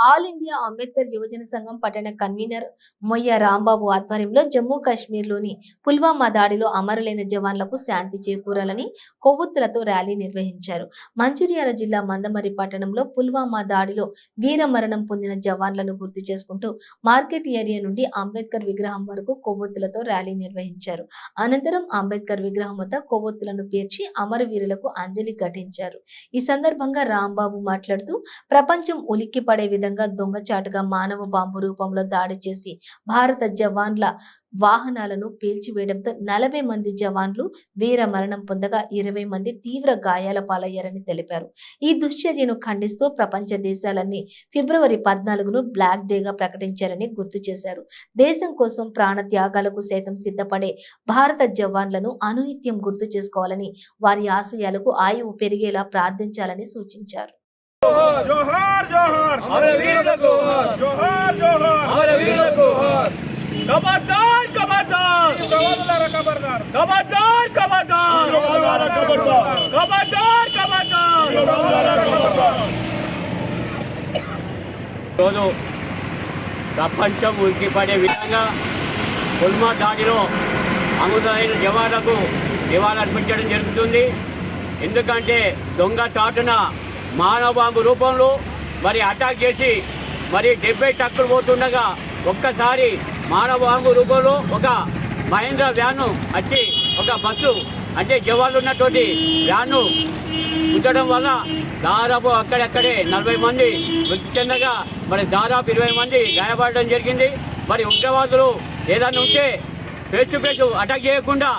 All India Ambedkar యువజన సంఘం పట్టణ కన్వీనర్ మొయ్య రాంబాబు ఆధ్వర్యంలో జమ్మూ కాశ్మీర్లోని పుల్వామా దాడిలో అమరులైన జవాన్లకు శాంతి చేకూరాలని కొవ్వొత్తులతో ర్యాలీ నిర్వహించారు. మంచిర్యాల జిల్లా మందమరి పట్టణంలో పుల్వామా దాడిలో వీర మరణం పొందిన జవాన్లను గుర్తు చేసుకుంటూ మార్కెట్ ఏరియా నుండి అంబేద్కర్ విగ్రహం వరకు కొవ్వొత్తులతో ర్యాలీ నిర్వహించారు. అనంతరం అంబేద్కర్ విగ్రహం వద్ద కొవ్వొత్తులను పేర్చి అమరవీరులకు అంజలి ఘటించారు. ఈ సందర్భంగా రాంబాబు మాట్లాడుతూ ప్రపంచం ఉలిక్కి పడే విధంగా దొంగచాటుగా మానవ బాంబు రూపంలో దాడి చేసి భారత జవాన్ల వాహనాలను పేల్చివేయడంతో నలభై మంది జవాన్లు వీర మరణం పొందగా ఇరవై మంది తీవ్ర గాయాల పాలయ్యారని తెలిపారు. ఈ దుశ్చర్యను ఖండిస్తూ ప్రపంచ దేశాలన్నీ ఫిబ్రవరి పద్నాలుగును బ్లాక్ డేగా ప్రకటించారని గుర్తు చేశారు. దేశం కోసం ప్రాణ త్యాగాలకు సైతం సిద్ధపడే భారత జవాన్లను అనునిత్యం గుర్తు చేసుకోవాలని వారి ఆశయాలకు ఆయువు పెరిగేలా ప్రార్థించాలని సూచించారు. జోహార్ జోహార్. అమర వీరులకు జోహార్. జోహార్ అమర వీరులకు ఖబర్దార్ ఖబర్దార్ ప్రవదులారా ఖబర్దార్ ఖబర్దార్ ఖబర్దార్ ప్రవదులారా ఖబర్దార్ రోజు ప్రపంచం ఉలికిపడే విధంగా పుల్మా దాడిలో అమృతమైన జవాన్లకు నివాళులర్పించడం జరుగుతుంది. ఎందుకంటే దొంగ చాటున మానవ బాంబు రూపంలో మరి అటాక్ చేసి మరి డెబ్బై టక్కులు పోతుండగా ఒక్కసారి మానవ బాంబు రూపంలో ఒక మహేంద్ర వ్యాను వచ్చి ఒక బస్సు అంటే జవాన్లు ఉన్నటువంటి వ్యాను ఉంచడం వల్ల దాదాపు అక్కడక్కడే నలభై మంది మృతి చెందగా మరి దాదాపు ఇరవై మంది గాయపడడం జరిగింది. మరి ఉగ్రవాదులు ఏదైనా ఉంటే పేచు పేచు అటాక్ చేయకుండా